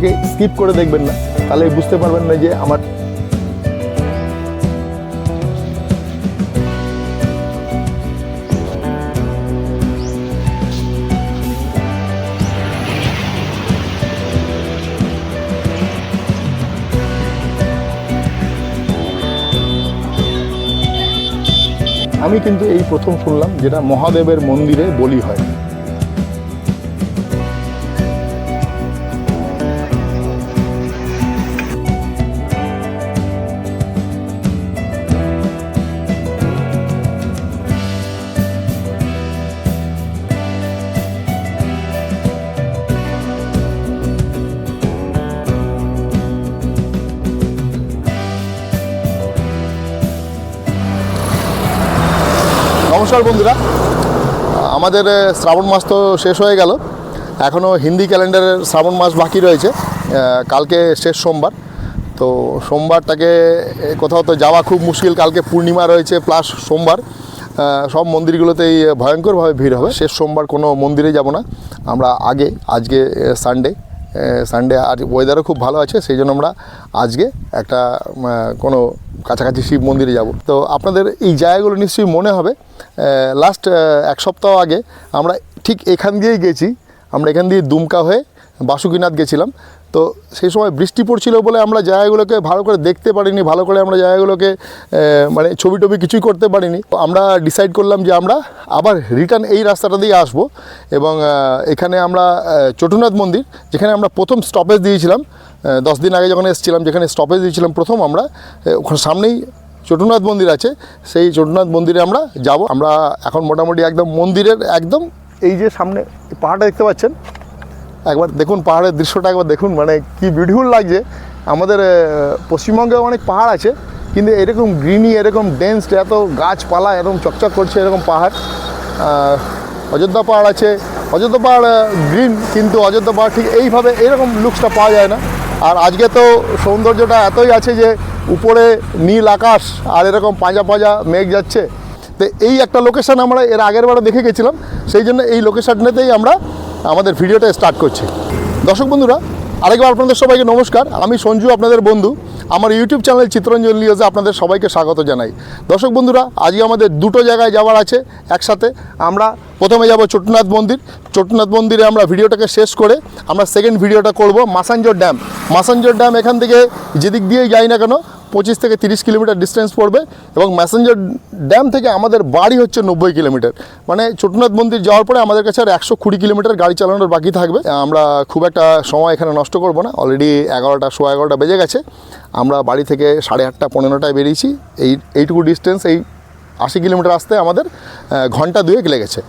ভিডিওটাকে স্কিপ করে দেখবেন না। তাহলে বুঝতে পারবেন না যে আমার আমি কিন্তু এই প্রথম শুনলাম যেটা মহাদেবের মন্দিরে বলি হয়। নমস্কার বন্ধুরা। আমাদের শ্রাবণ মাস তো শেষ হয়ে গেল। এখনও হিন্দি ক্যালেন্ডারের শ্রাবণ মাস বাকি রয়েছে। কালকে শেষ সোমবার। তো সোমবারটাকে কোথাও তো যাওয়া খুব মুশকিল। কালকে পূর্ণিমা রয়েছে, প্লাস সোমবার। সব মন্দিরগুলোতেই ভয়ঙ্করভাবে ভিড় হবে। শেষ সোমবার কোনো মন্দিরে যাব না। আমরা আগে, আজকে সানডে সানডে আর ওয়েদারও খুব ভালো আছে, সেই জন্য আমরা আজকে একটা কোনো কাছাকাছি শিব মন্দিরে যাব। তো আপনাদের এই জায়গাগুলো নিশ্চয়ই মনে হবে। লাস্ট এক সপ্তাহ আগে আমরা ঠিক এখান দিয়েই গেছি। আমরা এখান দিয়ে দুমকা হয়ে বাসুকিনাথ গেছিলাম। তো সেই সময় বৃষ্টি পড়ছিল বলে আমরা জায়গাগুলোকে ভালো করে দেখতে পারিনি, ভালো করে আমরা জায়গাগুলোকে মানে ছবি টবি কিছুই করতে পারিনি। আমরা ডিসাইড করলাম যে আমরা আবার রিটার্ন এই রাস্তাটা দিয়ে আসব এবং এখানে আমরা চটুনাথ মন্দির, যেখানে আমরা প্রথম স্টপেজ দিয়েছিলাম দশ দিন আগে যখন এসেছিলাম, যেখানে স্টপেজ দিয়েছিলাম প্রথম আমরা ওখানে সামনেই চটুনাথ মন্দির আছে, সেই চটুনাথ মন্দিরে আমরা যাব। আমরা এখন মোটামুটি একদম মন্দিরের একদম এই যে সামনে পাহাড়টা দেখতে পাচ্ছেন একবার দেখুন পাহাড়ের দৃশ্যটা, একবার দেখুন মানে কি বিউটিফুল লাগছে। আমাদের পশ্চিমবঙ্গে অনেক পাহাড় আছে, কিন্তু এরকম গ্রিনি এরকম ডেন্স এত গাছপালা, এরকম চকচক করছে এরকম পাহাড়। অযোধ্যা পাহাড় আছে, অযোধ্যা পাহাড় গ্রিন কিন্তু অযোধ্যা পাহাড় ঠিক এইভাবে এরকম লুকসটা পাওয়া যায় না। আর আজকে তো সৌন্দর্যটা এতই আছে যে উপরে নীল আকাশ আর এরকম পাঁজা পাঁজা মেঘ যাচ্ছে। তো এই একটা লোকেশান আমরা এর আগের বারও দেখে গেছিলাম, সেই জন্য এই লোকেশানটাতেই আমরা আমাদের ভিডিওটা স্টার্ট করছি। দর্শক বন্ধুরা, আরেকবার আপনাদের সবাইকে নমস্কার। আমি সঞ্জু, আপনাদের বন্ধু। আমার ইউটিউব চ্যানেল চিত্রঞ্জন লিওজে আপনাদের সবাইকে স্বাগত জানাই। দর্শক বন্ধুরা, আজকে আমাদের দুটো জায়গায় যাওয়ার আছে একসাথে। আমরা প্রথমে যাব চট্টনাথ মন্দির। চট্টনাথ মন্দিরে আমরা ভিডিওটাকে শেষ করে আমরা সেকেন্ড ভিডিওটা করব মাসাঞ্জোর ড্যাম মাসাঞ্জোর ড্যাম এখান থেকে যেদিক দিয়েই যাই না কেন পঁচিশ থেকে তিরিশ কিলোমিটার ডিস্টেন্স পড়বে এবং ম্যাসেঞ্জার ড্যাম থেকে আমাদের বাড়ি হচ্ছে নব্বই কিলোমিটার। মানে ছোটনাথ মন্দির যাওয়ার পরে আমাদের কাছে আর একশো কুড়ি কিলোমিটার গাড়ি চালানোর বাকি থাকবে। আমরা খুব একটা সময় এখানে নষ্ট করব না। অলরেডি এগারোটা, সোয়া এগারোটা বেজে গেছে। আমরা বাড়ি থেকে সাড়ে আটটা, পনেরোটায় বেরিয়েছি। এই, এইটুকু ডিস্টেন্স এই আশি কিলোমিটার আসতে আমাদের ঘণ্টা দুয়েক লেগেছে।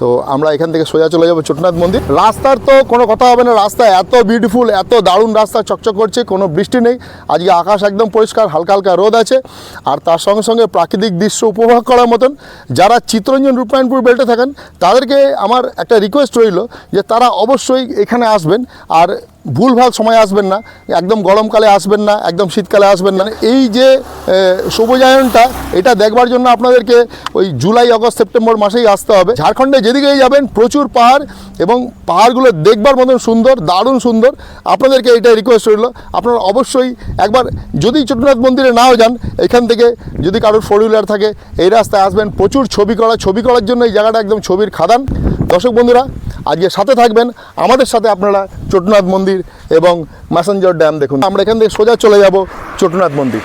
তো আমরা এখান থেকে সোজা চলে যাব চটনাথ মন্দির। রাস্তার তো কোনো কথা হবে না, রাস্তা এত বিউটিফুল এত দারুণ রাস্তা চকচক করছে, কোনো বৃষ্টি নেই। আজকে আকাশ একদম পরিষ্কার, হালকা হালকা রোদ আছে। আর তার সঙ্গে সঙ্গে প্রাকৃতিক দৃশ্য উপভোগ করার মতন যারা চিত্তরঞ্জন রূপায়ণপুর বেল্টে থাকেন, তাদেরকে আমার একটা রিকোয়েস্ট রইল যে তারা অবশ্যই এখানে আসবেন। আর ভুলভাল সময় আসবেন না, একদম গরমকালে আসবেন না, একদম শীতকালে আসবেন না। এই যে সবুজায়নটা এটা দেখবার জন্য আপনাদেরকে ওই জুলাই আগস্ট সেপ্টেম্বর মাসেই আসতে হবে। ঝাড়খণ্ডে যেদিকেই যাবেন, প্রচুর পাহাড় এবং পাহাড়গুলো দেখবার মতন সুন্দর, দারুণ সুন্দর। আপনাদেরকে এটাই রিকোয়েস্ট রইল। আপনারা অবশ্যই একবার যদি চট্টনাথ মন্দিরে নাও যান, এখান থেকে যদি কারোর ফোর হুইলার থাকে, এই রাস্তায় আসবেন। প্রচুর ছবি করা, ছবি করার জন্য এই জায়গাটা একদম ছবির খাদান। দর্শক বন্ধুরা আজকে সাথে থাকবেন আমাদের সাথে আপনারা চট্টনাথ মন্দির এবং ম্যাসেঞ্জার ড্যাম দেখুন। আমরা এখান থেকে সোজা চলে যাব চট্টনাথ মন্দির।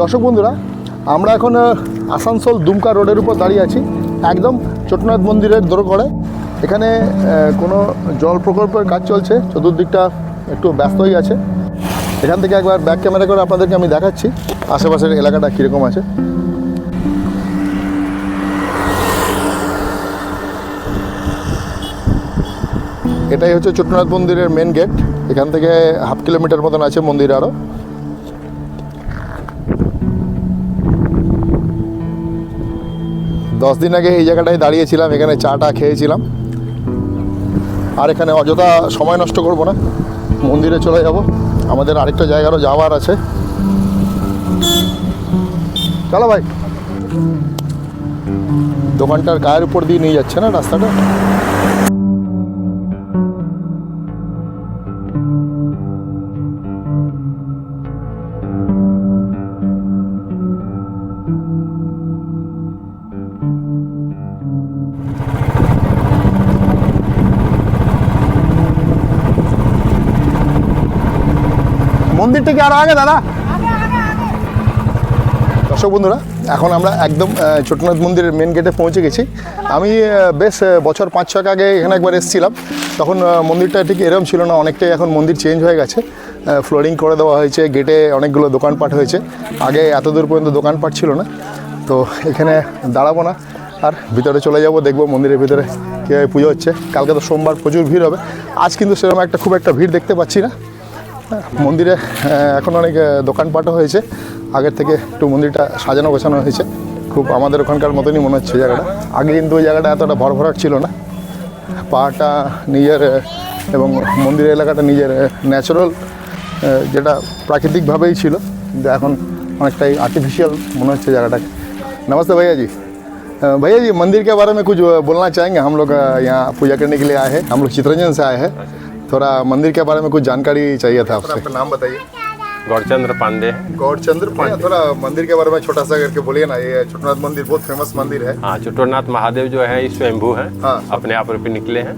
দর্শক বন্ধুরা, আমরা এখন আসানসোল দুমকা রোডের উপর দাঁড়িয়ে আছি। একদম চট্টনাথ মন্দিরের দোরগড়ে। এখানে কোনো জল প্রকল্পের কাজ চলছে, চতুর্দিকটা একটু ব্যস্তই আছে। এখান থেকে একবার ব্যাক ক্যামেরা করে আপনাদেরকে আমি দেখাচ্ছি, আশেপাশের এলাকাটা কীরকম আছে। এটাই হচ্ছে চট্টনাথ মন্দিরের মেন গেট এখান থেকে হাফ কিলোমিটার মতন আছে মন্দির আরও দশ দিন আগে এই জায়গাটায় দাঁড়িয়েছিলাম, এখানে চাটা খেয়েছিলাম। আর এখানে অযথা সময় নষ্ট করব না, মন্দিরে চলে যাব। আমাদের আরেকটা জায়গারও যাওয়ার আছে। চলো ভাই। দোকানটার গায়ের উপর দিয়ে নিয়ে যাচ্ছে না রাস্তাটা? থেকে আরও আগে দাদা। দর্শক বন্ধুরা এখন আমরা একদম ছোটনাথ মন্দিরের মেন গেটে পৌঁছে গেছি। আমি বেশ বছর পাঁচ ছয়েক আগে এখানে একবার এসেছিলাম। তখন মন্দিরটা ঠিক এরকম ছিল না অনেকটাই এখন মন্দির চেঞ্জ হয়ে গেছে। ফ্লোরিং করে দেওয়া হয়েছে গেটে অনেকগুলো দোকানপাট হয়েছে। আগে এত দূর পর্যন্ত দোকানপাট ছিল না। তো এখানে দাঁড়াবো না আর ভিতরে চলে যাব দেখব মন্দিরের ভিতরে কীভাবে পুজো হচ্ছে। কালকে তো সোমবার প্রচুর ভিড় হবে। আজ কিন্তু সেরকম একটা খুব একটা ভিড় দেখতে পাচ্ছি না। মন্দিরে এখন অনেক দোকানপাটও হয়েছে। আগের থেকে একটু মন্দিরটা সাজানো গোছানো হয়েছে। খুব আমাদের ওখানকার মতনই মনে হচ্ছে জায়গাটা। আগে কিন্তু ওই জায়গাটা এতটা ভরভরাট ছিল না। পাহাড়টা নিজের এবং মন্দিরের এলাকাটা নিজের ন্যাচারাল যেটা প্রাকৃতিকভাবেই ছিল। কিন্তু এখন অনেকটাই আর্টিফিশিয়াল মনে হচ্ছে জায়গাটাকে। নমস্তে ভাইয়াজি। ভাইয়াজি, মন্দিরকে বারে मंदिर বলনা बारे में कुछ পূজা चाहेंगे हम लोग यहाँ पूजा সে के लिए थोड़ा मंदिर के बारे में कुछ जानकारी चाहिए था आपसे। आपका नाम बताइए। गौरचंद्र पांडे। है गौरचंद्र पांडे थोड़ा मंदिर के बारे में छोटा सा करके बोलिए ना ये छोटनाथ मंदिर बहुत फ़ेमस मंदिर है। हाँ चुटोरनाथ महादेव जो है ये स्वयंभू हैं हाँ। अपने आप पे निकले हैं।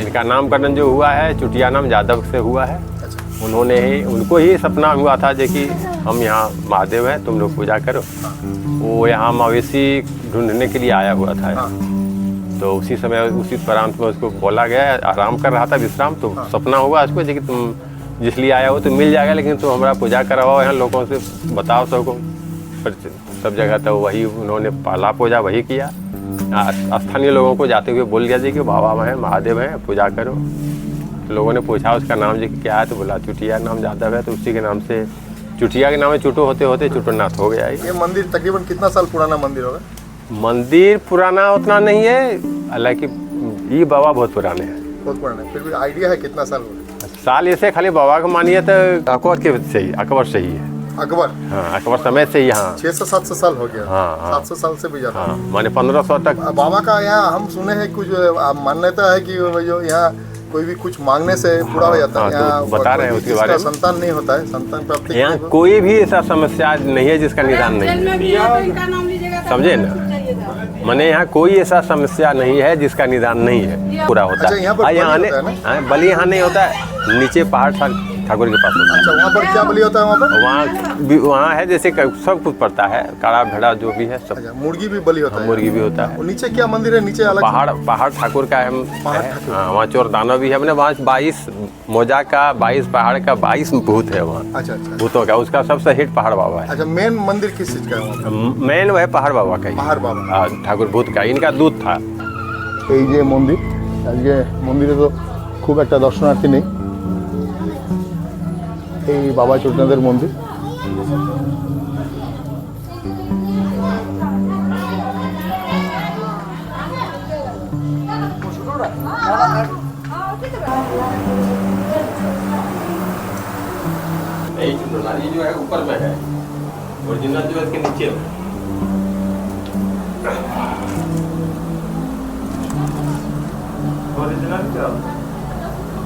इनका नामकरण जो हुआ है चुटिया नाम यादव से हुआ है। अच्छा। उन्होंने ही उनको ही सपना हुआ था जो कि हम यहाँ महादेव हैं तुम लोग पूजा करो। वो यहाँ मवेशी ढूँढने के लिए आया हुआ था। हाँ। तो उसी समय उसी प्रांत में उसको बोला गया आराम कर रहा था विश्राम तो सपना हुआ उसको जो कि तुम जिसलिए आया हो तो मिल जाएगा लेकिन तुम हमारा पूजा करवाओ यहाँ लोगों से बताओ सबको। पर सब जगह तो वही उन्होंने पाला पूजा वही किया। स्थानीय लोगों को जाते हुए बोल दिया जी कि बाबा हैं महादेव हैं पूजा करो। तो लोगों ने पूछा उसका नाम जी क्या है तो बोला चुटिया नाम जादव है तो उसी के नाम से चुटिया के नाम में चुटो होते होते चुटोनाथ हो गया ये मंदिर तकरीबन कितना साल पुराना मंदिर होगा? मंदिर पुराना उतना नहीं है हालाँकि ये बाबा बहुत पुराने हैं। बहुत पुराना है। फिर भी आइडिया है कितना साल हुआ साल ऐसे खाली बाबा का मानिए तो अकबर के से ही अकबर से ही है। अकबर? हाँ अकबर समय से ही यहाँ छह सौ सात सौ साल हो गया। हाँ, हाँ। सात सौ साल से भी ज़्यादा। हाँ माने पंद्रह सौ तक। बाबा का यहाँ हम सुने हैं कुछ मान्यता है कि जो यहाँ कोई भी कुछ मांगने से पूरा हो जाता है। हाँ, तो यहाँ बता रहे हैं उसके बारे में। संतान नहीं होता है संतान प्राप्ति यहाँ कोई भी ऐसा समस्या नहीं है जिसका निदान नहीं है। है तो इनका नाम लीजिएगा तो समझे ना? माने यहाँ कोई ऐसा समस्या नहीं है जिसका निदान नहीं है पूरा होता अच्छा, हाँ, बलि यहाँ होता है नहीं- हाँ, बलि यहाँ नहीं होता है। नीचे पहाड़ ठाकुर के पास होता है अच्छा वहाँ पर क्या बलि होता है वहाँ पर वहाँ भी- वहाँ है जैसे क- सब कुछ पड़ता है काड़ा भेड़ा जो भी है सब अच्छा मुर्गी भी बलि होता है मुर्गी भी होता है और नीचे क्या मंदिर है नीचे अलग पहाड़ पहाड़ ठाकुर का है पहाड़ है। ठाकुर। हाँ वहाँ चोरदाना भी है हमने वहाँ बाईस मोजा का बाईस पहाड़ का बाईस भूत है वहाँ अच्छा अच्छा भूतों का उसका सबसे हिट पहाड़ बाबा है अच्छा मेन मंदिर किस चीज का है वहाँ पर? मेन वह पहाड़ बाबा का ही है। পাহাড় বাবা हाँ, ঠাকুর ভূত का इनका दूध था এই যে মন্দির আজকে মন্দিরে তো খুব একটা দর্শনার্থী নেই এই বাবা চটনাথের মন্দির नहीं ये जो है ऊपर में है ओरिजिनल जो है इसके नीचे में ओरिजिनल क्या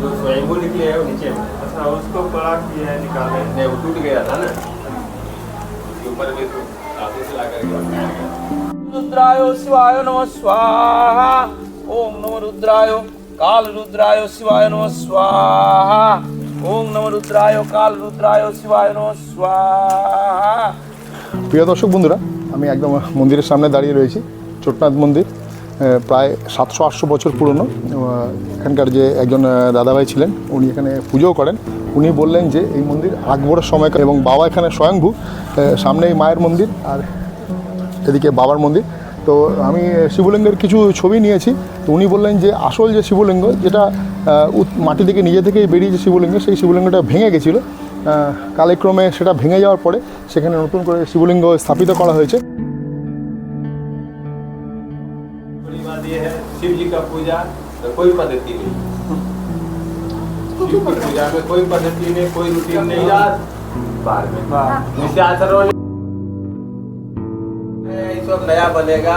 जो स्वयंभू निकले है वो नीचे में अच्छा उसको बड़ा किया है निकाले नहीं वो टूट गया था ना उसके ऊपर में तो धातु से ला करके रखा गया रुद्राय शिवाय नमः स्वाहा ओम नमः रुद्राय काल रुद्राय शिवाय नमः स्वाहा ओम नमः रुद्राय काल रुद्राय शिवाय नमः स्वाहा প্রিয় দর্শক বন্ধুরা আমি একদম মন্দিরের সামনে দাঁড়িয়ে রয়েছি চটনাথ মন্দির আহ, প্রায় সাতশো আটশো বছর পুরনো। এখানকার যে একজন দাদাভাই ছিলেন উনি এখানে পুজোও করেন। উনি বললেন যে এই মন্দির আকবরের সময়কার এবং বাবা এখানে স্বয়ংভূ। আহ, সামনেই মায়ের মন্দির আর এদিকে বাবার মন্দির। তো আমি শিবলিঙ্গের কিছু ছবি নিয়েছি। তো উনি বললেন যে আসল যে শিবলিঙ্গ যেটা মাটি থেকে নিজে থেকেই বেরিয়ে যে শিবলিঙ্গ সেই শিবলিঙ্গটা ভেঙে গেছিল। কালেক্রমে সেটা ভেঙে যাওয়ার পরে সেখানে নতুন করে শিবলিঙ্গ স্থাপিত করা হয়েছে। शिव जी का पूजा तो कोई पद्धति नहीं। शिव की पूजा में कोई पद्धति नहीं कोई रूटीन नहीं बाद में। जैसे आचरण ये सब नया बनेगा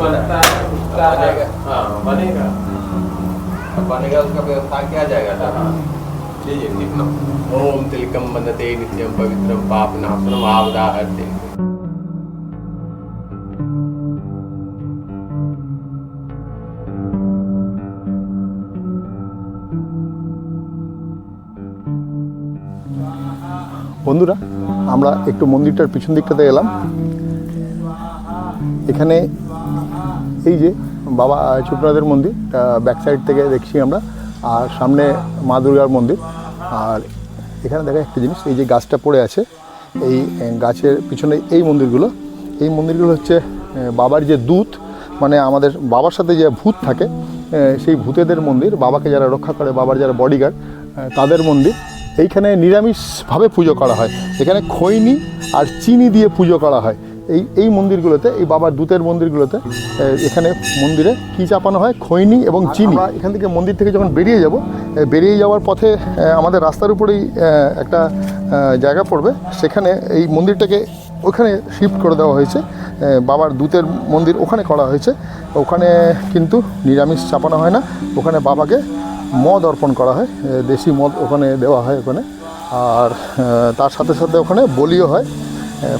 बनता है हाँ बनेगा। अब बनेगा उसका व्यवस्था किया जाएगा ना। ठीक। ना ओम तिलकम बंदते नित्यम पवित्रम पाप नाशनम आवदा বন্ধুরা, আমরা একটু মন্দিরটার পিছন দিকটাতে এলাম। এখানে এই যে বাবা চুপনাথের মন্দির ব্যাক সাইড থেকে দেখছি আমরা, আর সামনে মা দুর্গার মন্দির। আর এখানে দেখা একটা জিনিস, এই যে গাছটা পড়ে আছে, এই গাছের পিছনে এই মন্দিরগুলো। এই মন্দিরগুলো হচ্ছে বাবার যে দূত মানে আমাদের বাবার সাথে যে ভূত থাকে সেই ভূতেদের মন্দির, বাবাকে যারা রক্ষা করে, বাবার যারা বডিগার্ড তাদের মন্দির। এইখানে নিরামিষভাবে পুজো করা হয়। এখানে খৈনি আর চিনি দিয়ে পুজো করা হয়। এই এই মন্দিরগুলোতে এই বাবার দূতের মন্দিরগুলোতে এখানে মন্দিরে কি চাপানো হয়? খৈনি এবং চিনি। এখান থেকে মন্দির থেকে যখন বেরিয়ে যাব বেরিয়ে যাওয়ার পথে আমাদের রাস্তার উপরেই একটা জায়গা পড়বে। সেখানে এই মন্দিরটাকে ওখানে শিফট করে দেওয়া হয়েছে। বাবার দূতের মন্দির ওখানে করা হয়েছে। ওখানে কিন্তু নিরামিষ চাপানো হয় না। ওখানে বাবাকে মদ অর্পণ করা হয় দেশি মদ ওখানে দেওয়া হয় ওখানে। আর তার সাথে সাথে ওখানে বলিও হয়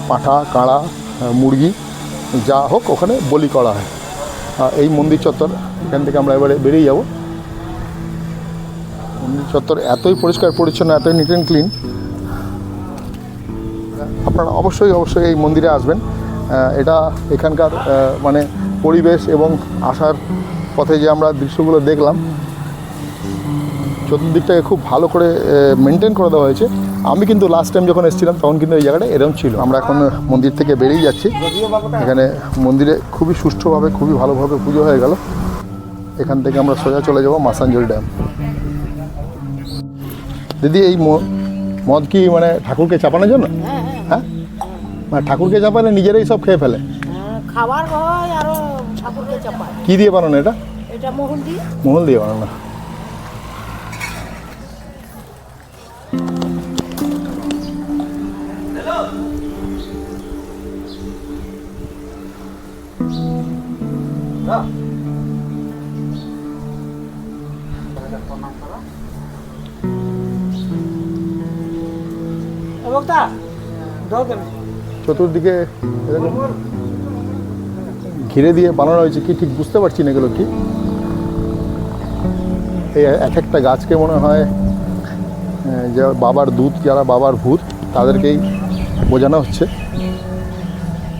পাঁঠা, কাঁড়া মুরগি, যা হোক ওখানে বলি করা হয়। এই মন্দির চত্বর, এখান থেকে আমরা এবারে বেরিয়ে যাব। মন্দির চত্বর এতই পরিষ্কার, পরিচ্ছন্ন, এতই নিট অ্যান্ড ক্লিন আপনারা অবশ্যই অবশ্যই এই মন্দিরে আসবেন। এটা এখানকার মানে পরিবেশ এবং আসার পথে যে আমরা দৃশ্যগুলো দেখলাম চতুর্দিকটাকে খুব ভালো করে মেনটেন করে দেওয়া হয়েছে। আমি কিন্তু লাস্ট টাইম যখন এসেছিলাম তখন কিন্তু এই জায়গাটা এরকম ছিল। আমরা এখন মন্দির থেকে বেরিয়ে যাচ্ছি। এখানে মন্দিরে খুবই সুষ্ঠুভাবে খুবই ভালোভাবে পুজো হয়ে গেল। এখান থেকে আমরা সোজা চলে যাব মাসাঞ্জল ড্যাম। দিদি এই মদ কি মানে ঠাকুরকে চাপানোর জন্য? হ্যাঁ মানে ঠাকুরকে চাপালে নিজেরাই সব খেয়ে ফেলে? হ্যাঁ, খাবার হয় আরও ঠাকুরকে চাপায়। কি দিয়ে বানানো এটা? এটা দিয়ে। মহল দিয়ে বানানো। চতুর্দিকে ঘিরে দিয়ে বানানো হয়েছে কি ঠিক বুঝতে পারছি না এগুলো কি? এই এক একটা গাছকে মনে হয় যে বাবার দুধ, যারা বাবার ভূত, তাদেরকেই বোঝানো হচ্ছে।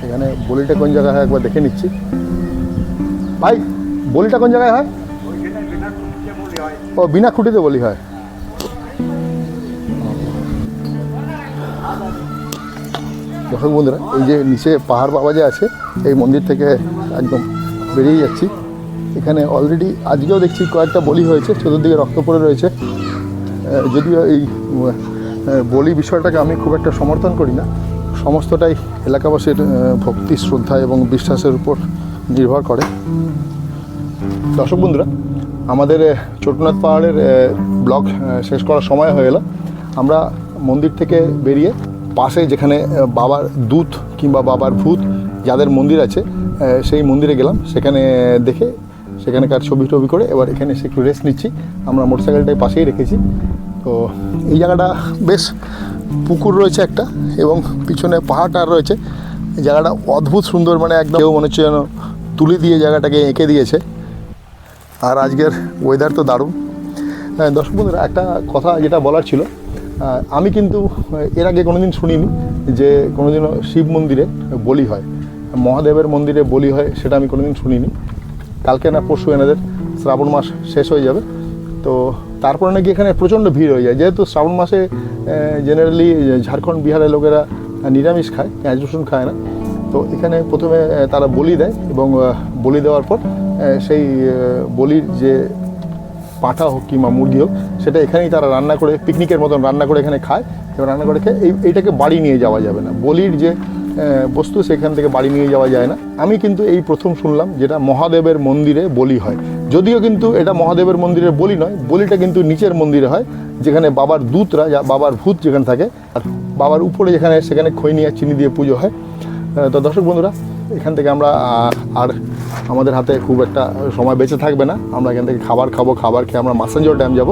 এখানে বলিটা কোন জায়গায় একবার দেখে নিচ্ছি। ভাই, বলিটা কোন জায়গায় হয়? ও, বিনা খুঁটিতে বলি হয়। দর্শক বন্ধুরা, এই যে নিচে পাহাড় বাবা যে আছে, এই মন্দির থেকে একদম বেরিয়ে যাচ্ছি। এখানে অলরেডি আজকেও দেখছি কয়েকটা বলি হয়েছে, চতুর্দিকে রক্ত পড়ে রয়েছে। যদিও এই বলি বিষয়টাকে আমি খুব একটা সমর্থন করি না। সমস্তটাই এলাকাবাসীর ভক্তি, শ্রদ্ধা এবং বিশ্বাসের উপর নির্ভর করে। দর্শক বন্ধুরা, আমাদের ছোটনাথ পাহাড়ের ব্লগ শেষ করার সময় হয়ে গেল আমরা মন্দির থেকে বেরিয়ে পাশে যেখানে বাবার দূত কিংবা বাবার ভূত যাদের মন্দির আছে সেই মন্দিরে গেলাম। সেখানে দেখে সেখানকার ছবি টবি করে এবার এখানে এসে একটু রেস্ট নিচ্ছি। আমরা মোটরসাইকেলটাই পাশেই রেখেছি। তো এই জায়গাটা বেশ পুকুর রয়েছে একটা এবং পিছনে পাহাড়টা রয়েছে। জায়গাটা অদ্ভুত সুন্দর মানে একদম কেউ মনে হচ্ছে যেন তুলি দিয়ে জায়গাটাকে এঁকে দিয়েছে। আর আজকের ওয়েদার তো দারুণ। হ্যাঁ, দর্শক বন্ধুরা একটা কথা যেটা বলার ছিল আমি কিন্তু এর আগে কোনো কোনোদিন শুনিনি যে কোনোদিনও শিব মন্দিরে বলি হয়। মহাদেবের মন্দিরে বলি হয় সেটা আমি কোনো কোনোদিন শুনিনি। কালকে না পরশু এনাদের শ্রাবণ মাস শেষ হয়ে যাবে। তো তারপরে নাকি এখানে প্রচণ্ড ভিড় হয়ে যায়। যেহেতু শ্রাবণ মাসে জেনারেলি ঝাড়খণ্ড বিহারের লোকেরা নিরামিষ খায়, পেঁয়াজ, রসুন খায় না। তো এখানে প্রথমে তারা বলি দেয় এবং বলি দেওয়ার পর সেই বলির যে পাঠা হোক কিংবা মুরগি হোক, সেটা এখানেই তারা রান্না করে পিকনিকের মতন রান্না করে এখানে খায়। এবং রান্না করে খেয়ে, এই, এইটাকে বাড়ি নিয়ে যাওয়া যাবে না। বলির যে বস্তু, সেখান থেকে বাড়ি নিয়ে যাওয়া যায় না। আমি কিন্তু এই প্রথম শুনলাম যেটা মহাদেবের মন্দিরে বলি হয়। যদিও কিন্তু এটা মহাদেবের মন্দিরের বলি নয়, বলিটা কিন্তু নিচের মন্দিরে হয়, যেখানে বাবার দূতরা, যা বাবার ভূত যেখানে থাকে, আর বাবার উপরে যেখানে, সেখানে খৈনি আর চিনি দিয়ে পুজো হয়। তো দর্শক বন্ধুরা, এখান থেকে আমরা আর আমাদের হাতে খুব একটা সময় বেঁচে থাকবে না। আমরা এখান থেকে খাবার খাব, খাবার খেয়ে আমরা মাসাঞ্জর ড্যাম যাব।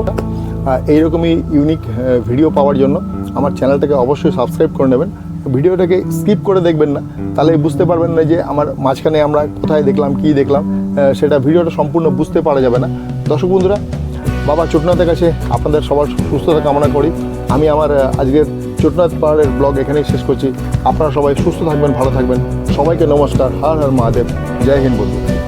এইরকমই ইউনিক ভিডিও পাওয়ার জন্য আমার চ্যানেলটাকে অবশ্যই সাবস্ক্রাইব করে নেবেন। ভিডিওটাকে স্কিপ করে দেখবেন না, তাহলে বুঝতে পারবেন না যে আমার মাঝখানে আমরা কোথায় দেখলাম, কী দেখলাম। সেটা ভিডিওটা সম্পূর্ণ বুঝতে পারা যাবে না। দর্শক বন্ধুরা, বাবা চটনাথের কাছে আপনাদের সবার সুস্থতা কামনা করি। আমি আমার আজকের চটনাথ পাহাড়ের ব্লগ এখানেই শেষ করছি। আপনারা সবাই সুস্থ থাকবেন, ভালো থাকবেন। সবাইকে নমস্কার। হার হার মহাদেব। জয় হিন্দ বন্ধু।